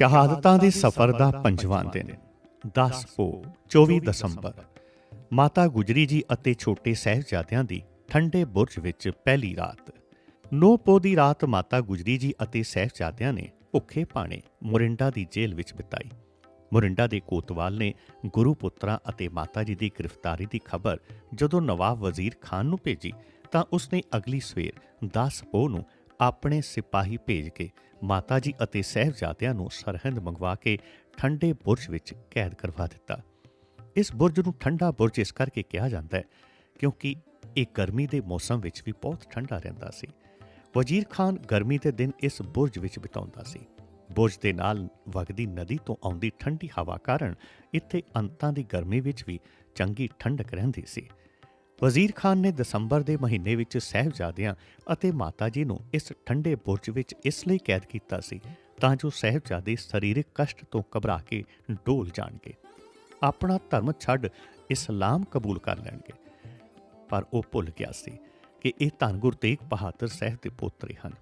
ਸ਼ਹਾਦਤਾਂ ਦੇ ਸਫ਼ਰ ਦਾ ਪੰਜਵਾਂ ਦਿਨ 10 ਪੋ 24 ਦਸੰਬਰ, ਮਾਤਾ ਗੁਜਰੀ ਜੀ ਅਤੇ ਛੋਟੇ ਸਹਿਬਜ਼ਾਦਿਆਂ ਦੀ ਠੰਡੇ ਬੁਰਜ ਵਿੱਚ ਪਹਿਲੀ ਰਾਤ। 9 ਪੋ ਦੀ ਰਾਤ ਮਾਤਾ ਗੁਜਰੀ ਜੀ ਅਤੇ ਸਹਿਬਜ਼ਾਦਿਆਂ ਨੇ ਭੁੱਖੇ ਪਾਣੇ ਮੋਰਿੰਡਾ ਦੀ ਜੇਲ੍ਹ ਵਿੱਚ ਬਿਤਾਈ। ਮੋਰਿੰਡਾ ਦੇ ਕੋਤਵਾਲ ਨੇ ਗੁਰੂ ਪੁੱਤਰਾਂ ਅਤੇ ਮਾਤਾ ਜੀ ਦੀ ਗ੍ਰਿਫਤਾਰੀ ਦੀ ਖਬਰ ਜਦੋਂ ਨਵਾਬ ਵਜ਼ੀਰ ਖਾਨ ਨੂੰ ਭੇਜੀ ਤਾਂ ਉਸਨੇ ਅਗਲੀ ਸਵੇਰ 10 ਪੋ ਨੂੰ ਆਪਣੇ ਸਿਪਾਹੀ ਭੇਜ ਕੇ ਮਾਤਾ ਜੀ ਅਤੇ ਸਹਿਬਜ਼ਾਦਿਆਂ ਨੂੰ ਸਰਹੰਦ ਮੰਗਵਾ ਕੇ ਠੰਡੇ ਬੁਰਜ ਵਿੱਚ ਕੈਦ ਕਰਵਾ ਦਿੱਤਾ। ਇਸ ਬੁਰਜ ਨੂੰ ਠੰਡਾ ਬੁਰਜ ਇਸ ਕਰਕੇ ਕਿਹਾ ਜਾਂਦਾ ਹੈ ਕਿਉਂਕਿ ਇਹ ਗਰਮੀ ਦੇ ਮੌਸਮ ਵਿੱਚ ਵੀ ਬਹੁਤ ਠੰਡਾ ਰਹਿੰਦਾ ਸੀ। ਵਜ਼ੀਰ ਖਾਨ ਗਰਮੀ ਦੇ ਦਿਨ ਇਸ ਬੁਰਜ ਵਿੱਚ ਬਿਤਾਉਂਦਾ ਸੀ। ਬੁਰਜ ਦੇ ਨਾਲ ਵਗਦੀ ਨਦੀ ਤੋਂ ਆਉਂਦੀ ਠੰਡੀ ਹਵਾ ਕਾਰਨ ਇੱਥੇ ਅੰਤਾਂ ਦੀ ਗਰਮੀ ਵਿੱਚ ਵੀ ਚੰਗੀ ਠੰਡਕ ਰਹਿੰਦੀ ਸੀ। ਵਜ਼ੀਰ ਖਾਨ ਨੇ ਦਸੰਬਰ ਦੇ ਮਹੀਨੇ ਵਿੱਚ ਸਹਿਬਜ਼ਾਦਿਆਂ ਅਤੇ ਮਾਤਾ ਜੀ ਨੂੰ ਇਸ ਠੰਡੇ ਬੁਰਜ ਵਿੱਚ ਇਸ ਲਈ ਕੈਦ ਕੀਤਾ ਸੀ ਤਾਂ ਜੋ ਸਹਿਬਜ਼ਾਦੇ ਸਰੀਰਕ ਕਸ਼ਟ ਤੋਂ ਘਬਰਾ ਕੇ ਡੋਲ ਜਾਣਗੇ। ਆਪਣਾ ਧਰਮ ਛੱਡ ਇਸਲਾਮ ਕਬੂਲ ਕਰ ਲੈਣਗੇ। ਪਰ ਉਹ ਭੁੱਲ ਗਿਆ ਸੀ ਕਿ ਇਹ ਧੰਨ ਗੁਰੂ ਤੇਗ ਬਹਾਦਰ ਸਾਹਿਬ ਦੇ ਪੋਤਰੇ ਹਨ,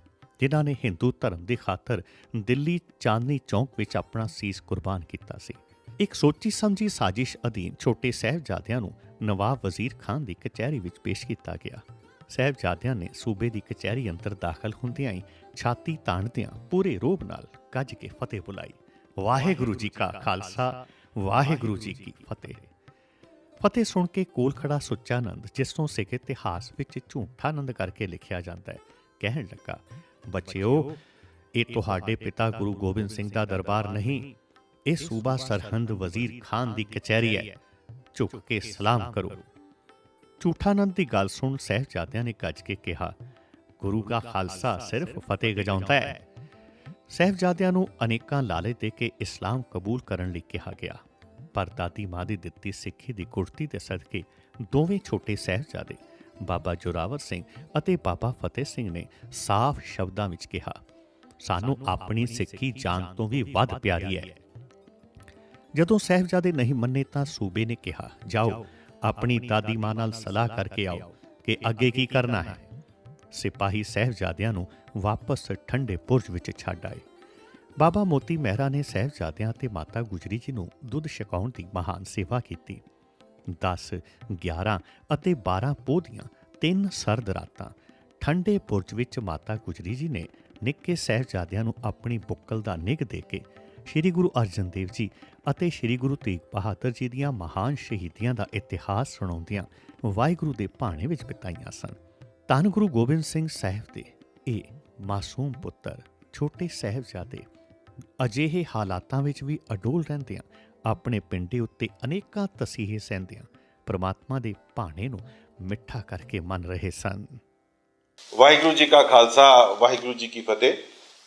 ਜਿਨ੍ਹਾਂ ਨੇ ਹਿੰਦੂ ਧਰਮ ਦੀ ਖਾਤਰ ਦਿੱਲੀ ਚਾਂਦਨੀ ਚੌਂਕ ਵਿੱਚ ਆਪਣਾ ਸੀਸ ਕੁਰਬਾਨ ਕੀਤਾ ਸੀ। ਇੱਕ ਸੋਚੀ ਸਮਝੀ ਸਾਜ਼ਿਸ਼ ਅਧੀਨ ਛੋਟੇ ਸਹਿਬਜ਼ਾਦਿਆਂ ਨੂੰ ਨਵਾਬ ਵਜ਼ੀਰ ਖਾਨ ਦੀ ਕਚਹਿਰੀ ਵਿੱਚ ਪੇਸ਼ ਕੀਤਾ ਗਿਆ। ਸਹਿਬਜ਼ਾਦਿਆਂ ਨੇ ਸੂਬੇ ਦੀ ਕਚਹਿਰੀ ਅੰਦਰ ਦਾਖਲ ਹੁੰਦਿਆਂ ਹੀ ਛਾਤੀ ਤਾਣਦਿਆਂ ਪੂਰੇ ਰੋਬ ਨਾਲ ਗੱਜ ਕੇ ਫਤਿਹ ਬੁਲਾਈ। ਵਾਹਿਗੁਰੂ ਜੀ ਕਾ ਖਾਲਸਾ, ਵਾਹਿਗੁਰੂ ਜੀ ਕੀ ਫਤਿਹ। ਫਤਿਹ ਸੁਣ ਕੇ ਕੋਲ ਖੜਾ ਸੁੱਚਾਨੰਦ, ਜਿਸ ਨੂੰ ਸਿੱਖ ਇਤਿਹਾਸ ਵਿੱਚ ਝੂਠਾ ਆਨੰਦ ਕਰਕੇ ਲਿਖਿਆ ਜਾਂਦਾ ਹੈ, ਕਹਿਣ ਲੱਗਾ, ਬੱਚਿਓ, ਇਹ ਤੁਹਾਡੇ ਪਿਤਾ ਗੁਰੂ ਗੋਬਿੰਦ ਸਿੰਘ ਦਾ ਦਰਬਾਰ ਨਹੀਂ ਇਹ ਸੂਬਾ ਸਰਹੰਦ ਵਜ਼ੀਰ ਖਾਨ ਦੀ ਕਚਹਿਰੀ ਹੈ। ਝੁਕ ਕੇ ਸਲਾਮ ਕਰੋ। ਝੂਠਾਨੰਦ ਦੀ ਗੱਲ ਸੁਣ ਸਹਿਬਜ਼ਾਦਿਆਂ ਨੇ ਗੱਜ ਕੇ ਕਿਹਾ, ਗੁਰੂ ਦਾ ਖਾਲਸਾ ਸਿਰਫ ਫਤਿਹ ਗਜਾਉਂਦਾ ਹੈ। ਸਹਿਬਜ਼ਾਦਿਆਂ ਨੂੰ ਅਨੇਕਾਂ ਲਾਲੇ ਦੇ ਕੇ ਇਸਲਾਮ ਕਬੂਲ ਕਰਨ ਲਈ ਕਿਹਾ ਗਿਆ। ਪਰ ਦਾਦੀ ਮਾਂ ਦੀ ਦਿੱਤੀ ਸਿੱਖੀ ਦੀ ਗੁਰਤੀ ਤੇ ਸਦਕੇ ਦੋਵੇਂ ਛੋਟੇ ਸਹਿਬਜ਼ਾਦੇ, ਬਾਬਾ ਜੋਰਾਵਰ ਸਿੰਘ ਅਤੇ ਬਾਬਾ ਫਤਿਹ ਸਿੰਘ ਨੇ ਸਾਫ਼ ਸ਼ਬਦਾਂ ਵਿੱਚ ਕਿਹਾ, ਸਾਨੂੰ ਆਪਣੀ ਸਿੱਖੀ ਜਾਨ ਤੋਂ ਵੀ ਵੱਧ ਪਿਆਰੀ ਹੈ। ਜਦੋਂ ਸਹਿਬਜ਼ਾਦੇ ਨਹੀਂ ਮੰਨੇ ਤਾਂ ਸੂਬੇ ਨੇ ਕਿਹਾ ਜਾਓ ਆਪਣੀ ਦਾਦੀ ਮਾਂ ਨਾਲ ਸਲਾਹ ਕਰਕੇ ਆਓ ਕਿ ਅੱਗੇ ਕੀ ਕਰਨਾ ਹੈ। ਸਿਪਾਹੀ ਸਹਿਬਜ਼ਾਦਿਆਂ ਨੂੰ ਵਾਪਸ ਠੰਡੇ ਬੁਰਜ ਵਿੱਚ ਛੱਡ ਆਏ। ਬਾਬਾ ਮੋਤੀ ਮਹਿਰਾ ਨੇ ਸਹਿਬਜ਼ਾਦਿਆਂ ਤੇ ਮਾਤਾ ਗੁਜਰੀ ਜੀ ਨੂੰ ਦੁੱਧ ਛਕਾਉਣ ਦੀ ਮਹਾਨ ਸੇਵਾ ਕੀਤੀ। 10 11 ਅਤੇ 12 ਪੋਹ ਦੀਆਂ ਤਿੰਨ ਸਰਦ ਰਾਤਾਂ ਠੰਡੇ ਬੁਰਜ ਵਿੱਚ ਮਾਤਾ ਗੁਜਰੀ ਜੀ ਨੇ ਨਿੱਕੇ ਸਹਿਬਜ਼ਾਦਿਆਂ ਨੂੰ ਆਪਣੀ ਬੁੱਕਲ ਦਾ ਨਿੱਘ ਦੇ ਕੇ ਸ੍ਰੀ ਗੁਰੂ ਅਰਜਨ ਦੇਵ ਜੀ ਅਤੇ ਸ੍ਰੀ ਗੁਰੂ ਤੇਗ ਬਹਾਦਰ ਜੀ ਦੀਆਂ ਮਹਾਨ ਸ਼ਹੀਦੀਆਂ ਦਾ ਇਤਿਹਾਸ ਸੁਣਾਉਂਦਿਆਂ ਵਾਹਿਗੁਰੂ ਦੇ ਭਾਣੇ ਵਿੱਚ ਬਿਤਾਈਆਂ ਸਨ। ਧੰਨ ਗੁਰੂ ਗੋਬਿੰਦ ਸਿੰਘ ਸਾਹਿਬ ਦੇ ਇਹ ਮਾਸੂਮ ਪੁੱਤਰ, ਛੋਟੇ ਸਾਹਿਬਜ਼ਾਦੇ ਅਜਿਹੇ ਹਾਲਾਤਾਂ ਵਿੱਚ ਵੀ ਅਡੋਲ ਰਹਿੰਦਿਆਂ, ਆਪਣੇ ਪਿੰਡੇ ਉੱਤੇ ਅਨੇਕਾਂ ਤਸੀਹੇ ਸਹਿੰਦਿਆਂ ਪ੍ਰਮਾਤਮਾ ਦੇ ਭਾਣੇ ਨੂੰ ਮਿੱਠਾ ਕਰਕੇ ਮੰਨ ਰਹੇ ਸਨ। ਵਾਹਿਗੁਰੂ ਜੀ ਕਾ ਖਾਲਸਾ, ਵਾਹਿਗੁਰੂ ਜੀ ਕੀ ਫਤਿਹ।